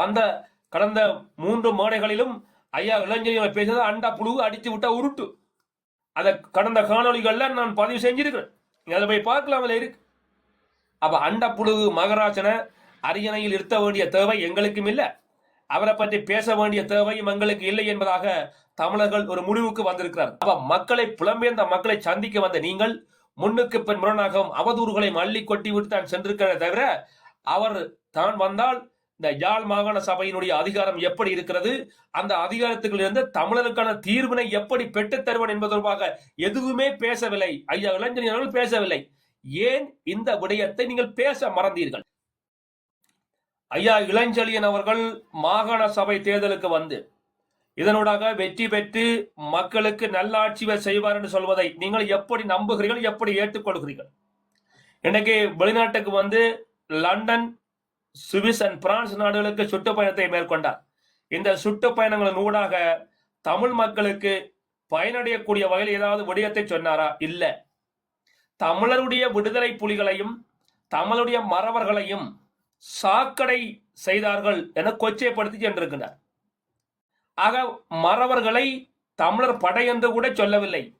வந்த கடந்த மூன்று மேடைகளிலும் ஐயா இளைஞர்கள் பேசினது அண்டா புழு அடித்து விட்டா உருட்டு. அதை கடந்த காணொளிகள்ல நான் பதிவு செஞ்சிருக்கிறேன். அதை போய் பார்க்கலாம் இருக்கு. அப்ப அண்ட புழுகு மகராஜனை அரியணையில் இருத்த வேண்டிய தேவை எங்களுக்கும் இல்லை. அவரை பற்றி பேச வேண்டிய தேவையும் எங்களுக்கு இல்லை என்பதாக தமிழர்கள் ஒரு முடிவுக்கு வந்திருக்கிறார். அப்ப மக்களை புலம்பெயர்ந்த மக்களை சந்திக்க வந்த நீங்கள் முன்னுக்கு பின் முரணாகவும் அவதூறுகளை மல்லி கொட்டி விட்டு தான் சென்றிருக்கிறத தவிர அவர் தான் வந்தால் இந்த யாழ் மாகாண சபையினுடைய அதிகாரம் எப்படி இருக்கிறது? அந்த அதிகாரத்துக்குள் இருந்து தமிழருக்கான தீர்வினை எப்படி பெற்றுத் தருவன் என்பது தொடர்பாக எதுவுமே பேசவில்லை. ஐயா இளைஞர்கள் பேசவில்லை. ஏன் இந்த விடயத்தை நீங்கள் பேச மறந்தீர்கள்? ஐயா இளஞ்செழியன் அவர்கள் மாகாண சபை தேர்தலுக்கு வந்து இதனூடாக வெற்றி பெற்று மக்களுக்கு நல்லாட்சி செய்வார் என்று சொல்வதை நீங்கள் எப்படி நம்புகிறீர்கள்? எப்படி ஏற்றுக்கொள்கிறீர்கள்? இன்னைக்கு வெளிநாட்டுக்கு வந்து லண்டன் சுவிஸ் அண்ட் பிரான்ஸ் நாடுகளுக்கு சுற்றுப்பயணத்தை மேற்கொண்டார். இந்த சுற்றுப்பயணங்களின் ஊடாக தமிழ் மக்களுக்கு பயனடையக்கூடிய வகையில் ஏதாவது விடயத்தை சொன்னாரா? இல்ல. தமிழருடைய விடுதலை புலிகளையும் தமிழுடைய மறவர்களையும் சாக்கடை செய்தார்கள் என கொச்சைப்படுத்தி சென்றிருக்கிறார். ஆக மறவர்களை தமிழர் படை என்று கூட சொல்லவில்லை.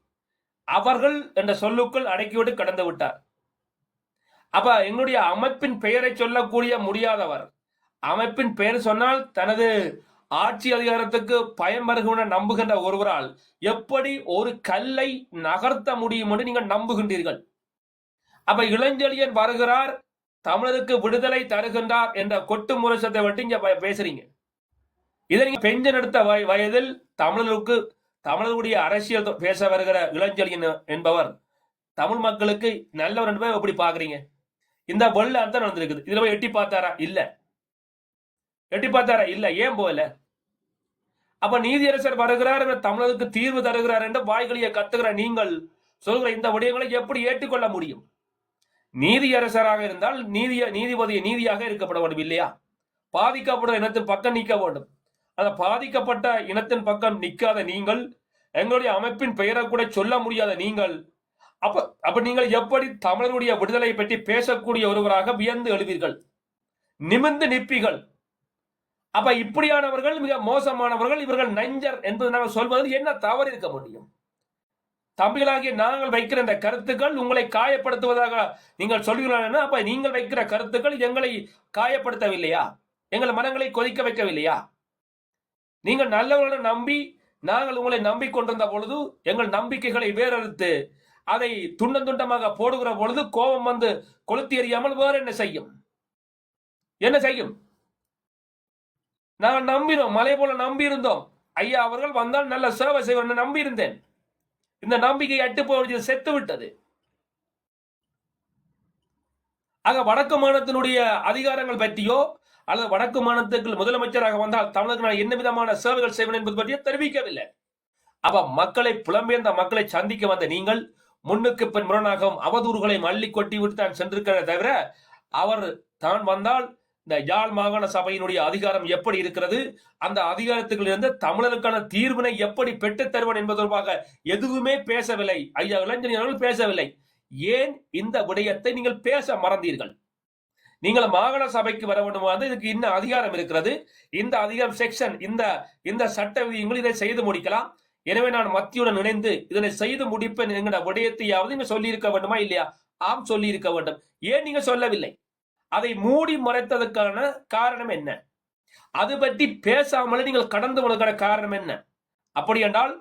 அவர்கள் என்ற சொல்லுக்குள் அடக்கிவிட்டு கடந்து விட்டார். அப்ப எங்களுடைய அமைப்பின் பெயரை சொல்லக்கூடிய முடியாதவர். அமைப்பின் பெயர் சொன்னால் தனது ஆட்சி அதிகாரத்துக்கு பயம் வருகின்ற நம்புகின்ற ஒருவரால் எப்படி ஒரு கல்லை நகர்த்த முடியும் என்று நீங்கள் நம்புகின்றீர்கள்? அப்ப இளஞ்செழியன் வருகிறார் தமிழருக்கு விடுதலை தருகின்றார் என்ற கொட்டு முரசத்தை விட்டு இங்க பேசுறீங்க. இதை நீங்க பெஞ்சன் எடுத்த வய- வயதில் தமிழருக்கு தமிழருடைய அரசியல் பேச வருகிற இளஞ்செழியன் என்பவர் தமிழ் மக்களுக்கு நல்லவர் என்பதை எப்படி பாக்குறீங்க இந்த வெள்ள அர்த்தம் நடந்திருக்குது. இதுல போய் எட்டி பார்த்தாரா? இல்ல. எட்டி பார்த்தாரா? இல்ல. ஏன் போகல? அப்ப நீதியரசர் வருகிறார் என்ற தமிழருக்கு தீர்வு தருகிறார் என்ற வாய்களியை கத்துகிற நீங்கள் சொல்கிற இந்த விடயங்களை எப்படி ஏற்றுக்கொள்ள முடியும்? நீதியரசராக இருந்தால் நீதிய நீதிபதி நீதியாக இருக்கப்பட வேண்டும் இல்லையா? பாதிக்கப்படும் இனத்தின் பக்கம் நிற்க வேண்டும். அந்த பாதிக்கப்பட்ட இனத்தின் பக்கம் நிற்காத நீங்கள் எங்களுடைய அமைப்பின் பெயரை கூட சொல்ல முடியாத நீங்கள் அப்ப அப்ப நீங்கள் எப்படி தமிழருடைய விடுதலை பற்றி பேசக்கூடிய ஒருவராக வியந்து எழுவீர்கள்? நிமிர்ந்து நிற்பீர்கள். அப்ப இப்படியானவர்கள் மிக மோசமானவர்கள் இவர்கள் நஞ்சர் என்பது நாங்கள் சொல்வதில் என்ன தவறு இருக்க முடியும்? தம்பிகளாகிய நாங்கள் வைக்கிற இந்த கருத்துக்கள் உங்களை காயப்படுத்துவதாக நீங்கள் சொல்கிறீர்கள் அப்ப நீங்கள் வைக்கிற கருத்துக்கள் எங்களை காயப்படுத்தவில்லையா? எங்கள் மனங்களை கொதிக்க வைக்கவில்லையா? நீங்கள் நல்லவர்களை நம்பி நாங்கள் உங்களை நம்பிக்கொண்டிருந்த பொழுது எங்கள் நம்பிக்கைகளை வேறறுத்து அதை துண்டம் துண்டமாக போடுகிற பொழுது கோபம் வந்து கொளுத்தி எறியாமல் வேற என்ன செய்யும்? என்ன செய்யும்? நான் நம்பினோம் மலை போல நம்பி இருந்தோம் ஐயா அவர்கள் வந்தால் நல்ல சேவை செய்வோம் நம்பி இருந்தேன் இந்த நம்பிக்கை அட்டு போவது செத்து விட்டது. ஆக வடக்கு மாநிலத்தினுடைய அதிகாரங்கள் பற்றியோ அல்லது வடக்கு மாநிலத்துக்கு முதலமைச்சராக வந்தால் தமிழருக்கு நான் என்ன விதமான சேவைகள் செய்வேன் என்பது பற்றியோ தெரிவிக்கவில்லை. அப்ப மக்களை புலம்பெயர்ந்த மக்களை சந்திக்க வந்த நீங்கள் முன்னுக்கு பின் முரணாகவும் அவதூறுகளை மல்லி கொட்டி விட்டு தான் சென்றிருக்கிறத தவிர அவர் தான் வந்தால் இந்த யாழ் மாகாண சபையினுடைய அதிகாரம் எப்படி இருக்கிறது அந்த அதிகாரத்துக்குள் தமிழருக்கான தீர்வினை எப்படி பெற்றுத் தருவன் என்பது தொடர்பாக எதுவுமே பேசவில்லை. ஐயா இளைஞர்கள் பேசவில்லை. ஏன் இந்த விடயத்தை நீங்கள் பேச மறந்தீர்கள்? நீங்கள் மாகாண சபைக்கு வர வேண்டுமா இதுக்கு இன்னும் அதிகாரம் இருக்கிறது. இந்த அதிகாரம் செக்ஷன் இந்த இந்த சட்ட விதிகள் இதை செய்து முடிக்கலாம். எனவே நான் மத்தியுடன் இணைந்து இதனை செய்து முடிப்பேன் என்கிற விடயத்தையாவது நீங்க சொல்லியிருக்க வேண்டுமா இல்லையா? ஆம் சொல்லியிருக்க வேண்டும். ஏன் நீங்க சொல்லவில்லை? அதை மூடி மறைத்ததற்கான காரணம் என்ன? அது பற்றி பேசாமல் நீங்கள் கடந்து போனதுக்கான காரணம் என்ன? அப்படி என்றால்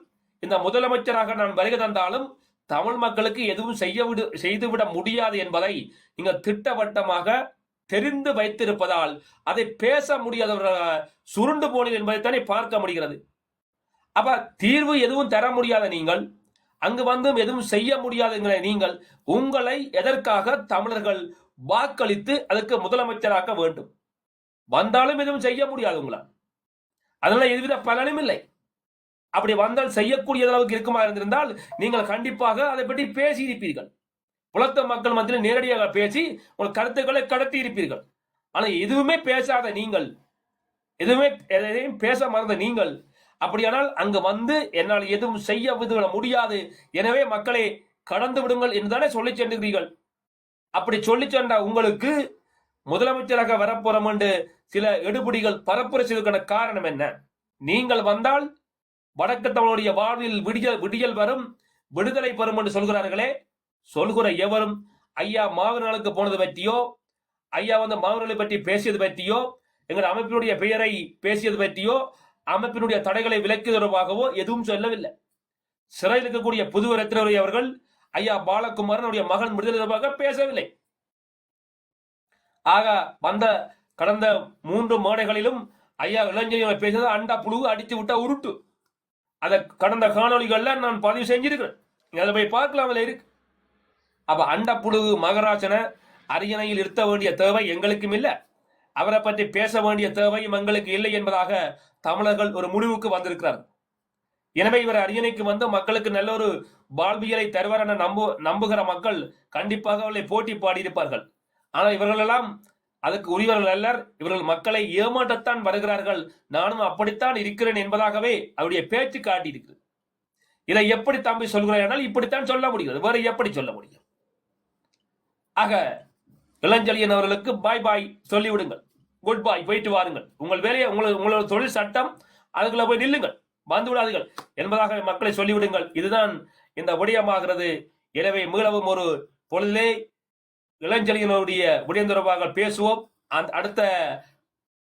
இந்த முதலமைச்சராக நான் வருகை தந்தாலும் தமிழ் மக்களுக்கு எதுவும் செய்ய விடு செய்துவிட முடியாது என்பதை நீங்கள் திட்டவட்டமாக தெரிந்து வைத்திருப்பதால் அதை பேச முடியாதவர்களாக சுருண்டு போனீர்கள் என்பதைத்தானே பார்க்க முடிகிறது. அப்ப தீர்வு எதுவும் தர முடியாத நீங்கள் அங்கு வந்தும் எதுவும் செய்ய முடியாதுங்கிற நீங்கள் உங்களை எதற்காக தமிழர்கள் வாக்களித்து அதற்கு முதலமைச்சராக்க வேண்டும்? வந்தாலும் எதுவும் செய்ய முடியாது உங்களால் அதனால எதுவித பலனும் இல்லை. அப்படி வந்தால் செய்யக்கூடிய அளவுக்கு இருக்குமா இருந்திருந்தால் நீங்கள் கண்டிப்பாக அதை பற்றி பேசி இருப்பீர்கள் புலத்த மக்கள் மத்தியில் நேரடியாக பேசி உங்கள் கருத்துக்களை கடத்தி இருப்பீர்கள் ஆனால் எதுவுமே பேசாத நீங்கள் எதுவுமே எதையும் பேச மறந்த நீங்கள் அப்படியானால் அங்கு வந்து என்னால் எதுவும் செய்ய விட முடியாது. எனவே மக்களை கடந்து விடுங்கள் என்றுதானே சொல்லி சென்றுகிறீர்கள். அப்படி சொல்லி சென்ற உங்களுக்கு முதலமைச்சராக வரப்போறோம் என்று சில எடுபடிகள் பரப்புரை செய்வதற்கான காரணம் என்ன? நீங்கள் வந்தால் வடக்கு தமிழுடைய வாழ்வில் விடியல் விடியல் வரும் விடுதலை பெறும் என்று சொல்கிறார்களே. சொல்கிற எவரும் ஐயா மாவீரர்களுக்கு போனது பற்றியோ ஐயா வந்து மாவீரர்களை பற்றி பேசியது பற்றியோ எங்கள் அமைப்பினுடைய பெயரை பேசியது பற்றியோ அமைப்பினுடைய தடைகளை விலக்கி தொடர்பாகவோ எதுவும் சொல்லவில்லை. சிறையில் இருக்கக்கூடிய புதுவர் ரத்னவரி அவர்கள் ஐயா பாலகுமாரனுடைய மகன் விடுதலை தொடர்பாக பேசவில்லை. ஆக வந்த கடந்த மூன்று மேடைகளிலும் ஐயா இளைஞர்கள் பேசினது அண்டா புழு அடித்து விட்டா உருட்டு. அதை கடந்த காணொலிகள்ல நான் பதிவு செஞ்சிருக்கிறேன். அதை போய் பார்க்கலாம் அதுல இருக்கு. அப்ப அண்ட புழு மகராஜனை அரியணையில் இருத்த வேண்டிய தேவை எங்களுக்கும் இல்லை. அவரை பற்றி பேச வேண்டிய தேவையும் எங்களுக்கு இல்லை என்பதாக தமிழர்கள் ஒரு முடிவுக்கு வந்திருக்கிறார்கள். எனவே இவர் அரியணைக்கு வந்து மக்களுக்கு நல்ல ஒரு வாழ்வியலை தருவார் என நம்பு நம்புகிற மக்கள் கண்டிப்பாக அவளை போட்டி பாடியிருப்பார்கள். ஆனால் இவர்களெல்லாம் அதுக்கு உரியவர்கள் அல்லர். இவர்கள் மக்களை ஏமாற்றத்தான் வருகிறார்கள். நானும் அப்படித்தான் இருக்கிறேன் என்பதாகவே அவருடைய பேச்சு காட்டியிருக்கிறது. இதை எப்படி தம்பி சொல்கிறார் என்றால் இப்படித்தான் சொல்ல முடிகிறது. வேற எப்படி சொல்ல முடியும்? ஆக இளஞ்செழியன் அவர்களுக்கு பாய் பாய் சொல்லிவிடுங்கள். குட் பாய் போயிட்டு வாருங்கள். உங்கள் வேலையை உங்களோட உங்களோட தொழில் சட்டம் அதுக்குள்ள போய் நில்லுங்கள். வந்து விடாதீர்கள். என்பதாக மக்களை சொல்லிவிடுங்கள். இதுதான் இந்த விடயமாகிறது. எனவே மீளவும் ஒரு பொழுதிலே இளஞ்செழியனுடைய விடயம் தொடர்பாக பேசுவோம். அந்த அடுத்த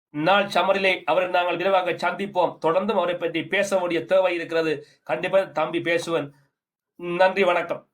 நாள் சமரிலே அவரை நாங்கள் விரைவாக சந்திப்போம். தொடர்ந்தும் அவரை பற்றி பேச வேண்டிய தேவை இருக்கிறது. கண்டிப்பாக தம்பி பேசுவேன். நன்றி வணக்கம்.